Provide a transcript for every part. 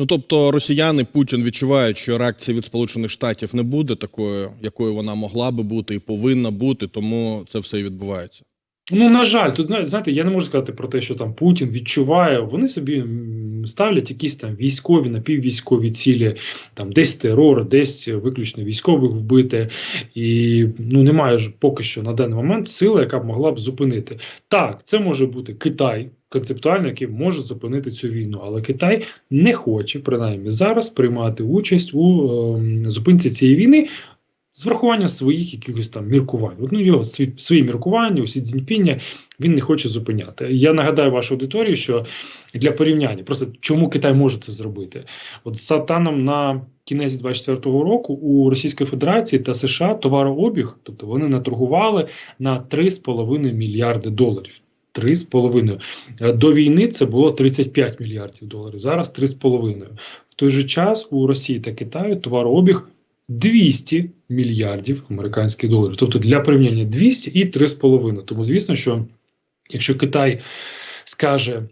Ну тобто росіяни Путін відчувають, що реакція від Сполучених Штатів не буде такою, якою вона могла би бути і повинна бути, тому це все і відбувається. Ну, на жаль, тут зна- знаєте, я не можу сказати про те, що там Путін відчуває. Вони собі ставлять якісь там військові, напіввійськові цілі, там десь терор, десь виключно військових вбити. І ну немає ж поки що на даний момент сили, яка б могла б зупинити. Так, це може бути Китай. Концептуально, який може зупинити цю війну, але Китай не хоче принаймні зараз приймати участь у ем, зупинці цієї війни з врахуванням своїх якихось там міркувань. От, ну, його свої, свої міркування, усі дзіньпіння він не хоче зупиняти. Я нагадаю вашу аудиторію, що для порівняння, просто чому Китай може це зробити? От станом на кінець 24-го року у Російської Федерації та США товарообіг, тобто вони наторгували на 3,5 мільярди доларів. 3,5. Е, До війни це було 35 мільярдів доларів. Зараз 3,5. В той же час у Росії та Китаю товарообіг 200 мільярдів американських доларів. Тобто для порівняння 200 і 3,5. Тому звісно, що якщо Китай скаже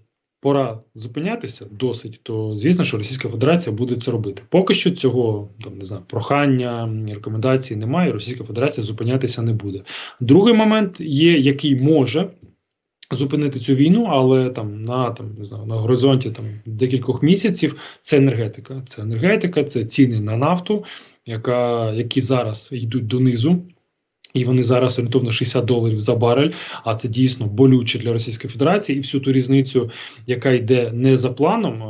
пора зупинятися досить, то звісно, що Російська Федерація буде це робити. Поки що цього там не знаю, прохання, рекомендацій немає. Російська Федерація зупинятися не буде. Другий момент є, який може. Зупинити цю війну, але там на там не знаю на горизонті там декількох місяців це енергетика. Це енергетика, це ціни на нафту, яка які зараз йдуть донизу. І вони зараз орієнтовно 60 доларів за барель. А це дійсно болюче для Російської Федерації. І всю ту різницю, яка йде не за планом,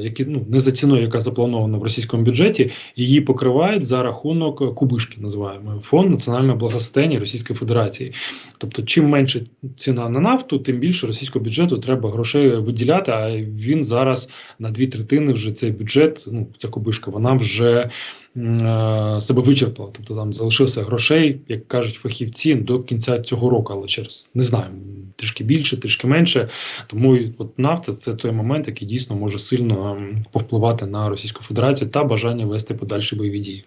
які ну не за ціною, яка запланована в російському бюджеті, її покривають за рахунок кубишки. Називаємо фонд національного благосостояння Російської Федерації. Тобто, чим менше ціна на нафту, тим більше російського бюджету треба грошей виділяти. А він зараз на дві третини вже цей бюджет, ну ця кубишка, вона вже себе вичерпала. Тобто там залишилося грошей, як кажуть фахівці, до кінця цього року, але через не знаю, трішки більше, трішки менше. Тому от нафта це той момент, який дійсно може сильно повпливати на Російську Федерацію та бажання вести подальші бойові дії.